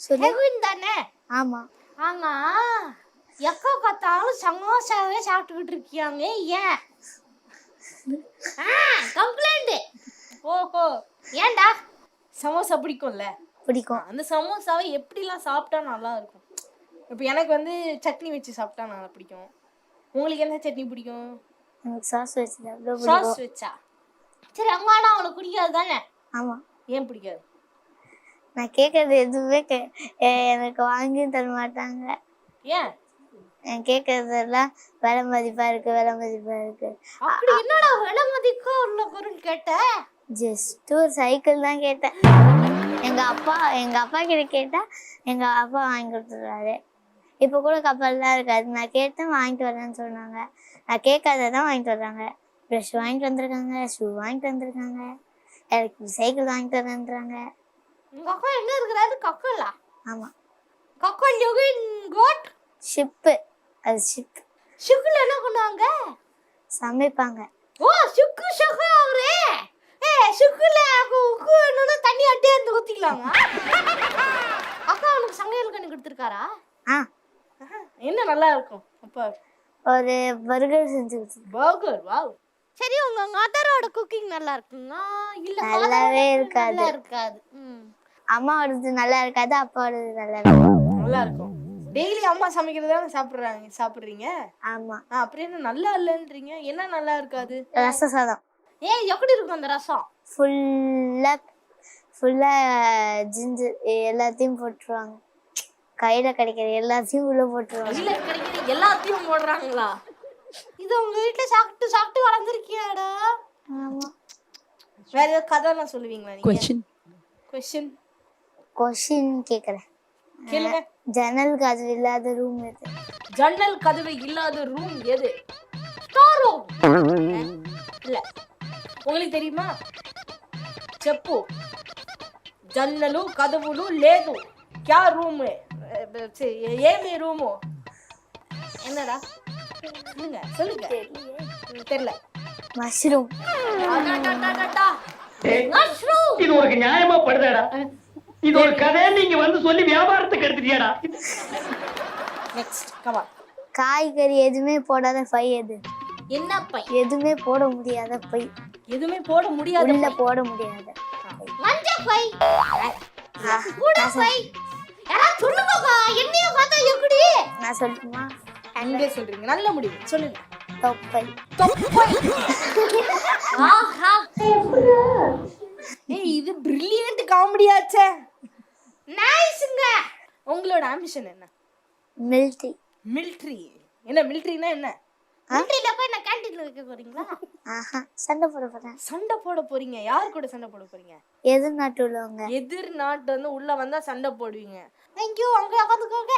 ஹெவின் தானே? ஆமா. ஆனா எக்கோ பார்த்தாலும் சமோசாவே சாப்பிட்டுக்கிட்டு இருக்கியாங்க ஏன்? கம்ப்ளைண்ட் ஓஹோ. ஏன்டா? சமோசா பிடிக்கும்ல? பிடிக்கும். அந்த சமோசாவை எப்படிலாம் சாப்பிட்டா நல்லா இருக்கும்? இப்போ எனக்கு வந்து சட்னி வச்சு சாப்பிட்டா நல்லா பிடிக்கும். உங்களுக்கு என்ன சட்னி பிடிக்கும்? சாஸ் வச்சு சாஸ் வச்சா? சரி அம்மா ஆனா அவனுக்கு பிடிக்காது தானே? ஆமா. ஏன் பிடிக்காது? நான் கேட்கறது எதுவுமே எனக்கு வாங்கியும் தர மாட்டாங்க. ஏன்? நான் கேட்கறதெல்லாம் விலை மதிப்பா இருக்கு விலை மதிப்பா இருக்கு. அப்படி என்னடா விலை மதிக்கா உள்ள பொருள் கேட்ட? ஜஸ்ட் ஒரு சைக்கிள் தான் கேட்டேன். எங்க அப்பா எங்க அப்பா கிட்ட கேட்டா எங்க அப்பா வாங்கி கொடுத்துருவாரு இப்போ கூட கப்பல் தான் இருக்காது. நான் கேட்டேன் வாங்கிட்டு வரேன்னு சொன்னாங்க. நான் கேட்காததான் வாங்கிட்டு வர்றாங்க. ப்ரஷ் வாங்கிட்டு வந்திருக்காங்க ஷூ வாங்கிட்டு வந்திருக்காங்க. எனக்கு சைக்கிள் வாங்கிட்டு வரேன்றாங்க. உங்க அக்கா எங்க இருக்கிறாரு கக்கலா? ஆமா. கக்கல் யோகின் கோட்? ஷிப்பு அது ஷிப் சுக்குல என்ன பண்ணுவாங்க? சமைப்பாங்க. ஓ சுக்கு சுக்கு அவரே. ஏ சுக்குல உக்கு என்னன்னா தண்ணி அட்டே இருந்து ஊத்திக்கலாமா? அக்கா அவனுக்கு சமையல் கண்ணு கொடுத்துருக்காரா? ஆ. என்ன நல்லா இருக்கும். அப்பா. ஒரு பர்கர் செஞ்சு பர்கர் வாவ் சரி உங்க மதரோட குக்கிங் நல்லா இருக்குங்களா இல்ல நல்லாவே இருக்காது. நல்லா இருக்காது ம். அம்மாவோடது நல்லா இருக்காது அப்பாவோடது நல்லா இருக்கும். நல்லா இருக்கும் டெய்லி அம்மா சமைக்கிறது தானே சாப்பிடுறாங்க சாப்பிடுறீங்க? ஆமா. ஆ, அப்புறம் என்ன நல்லா இல்லைன்றீங்க? என்ன நல்லா இருக்காது ரச சாதம். ஏய் எப்படி இருக்கும் அந்த ரசம்? ஃபுல்லா ஃபுல்லா ஜிஞ்சு எல்லாத்தையும் போட்டுருவாங்க. கையில கிடைக்கிற எல்லாத்தையும் உள்ள போட்டுருவாங்க. கையில கிடைக்கிற எல்லாத்தையும் போடுறாங்களா? இது உங்க வீட்ல சாப்பிட்டு சாப்பிட்டு வளர்ந்துருக்கியாடா ஆமா வேற ஏதாவது கதைலாம் சொல்லுவீங்களா நீங்க கொஸ்டின் கொஸ்டின் கொஷின் கேக்குறேன் கேளுங்க ஜன்னல் கதவு இல்லாத ரூம் எது ஜன்னல் கதவு இல்லாத ரூம் எது ஸ்டார் ரூம் இல்ல உங்களுக்கு தெரியுமா చెప్పు జన్నలు కదవులు లేదు క్యా రూమ్ ఏమి రూము என்னடா சொல்லுங்க சொல்லுங்க. ம், தெரியல. மஷ்ரூம். அடடடடடா. Mushroom. இது உனக்கு நியாயமா படுதாடா இது ஒரு கதை நீங்க வந்து சொல்லி வியாபாரத்துக்கு எடுத்துட்டியாடா Next, come on. காய்கறி எதுவுமே போடாத பை எது என்ன பை? எதுவுமே போட முடியாத பை. எதுவுமே போட முடியாது உள்ள போட முடியாத மஞ்சள் பை. ஆ, கூட பை. யாராவது சொல்லுங்கப்பா என்னைய பார்த்தா எப்படி? நான் சொல்லட்டுமா? அங்கே சொல்றீங்க. நல்ல முடிவு. சொல்லுங்க. தொப்பை தொப்பை ஆஹா. ஏய் இது பிரில்லியன்ட் காமெடியாச்சே நைஸ்ங்க உங்களோட ஆம்பிஷன் என்ன? மில்ட்ரி மிலிட்ரி என்ன மிலிட்ரினா என்ன? மிலிட்ரியில போய் நான் கேண்டீன்ல வைக்க போறீங்களா? ஆஹா சண்டை போட போறேன். சண்டை போட போறீங்க. யார் கூட சண்டை போட போறீங்க? எது நாட்டு உள்ளவங்க எதிர் நாட்டு வந்து உள்ள வந்தா சண்டை போடுவீங்க. தேங்க்யூ அங்க உட்காந்துக்கோங்க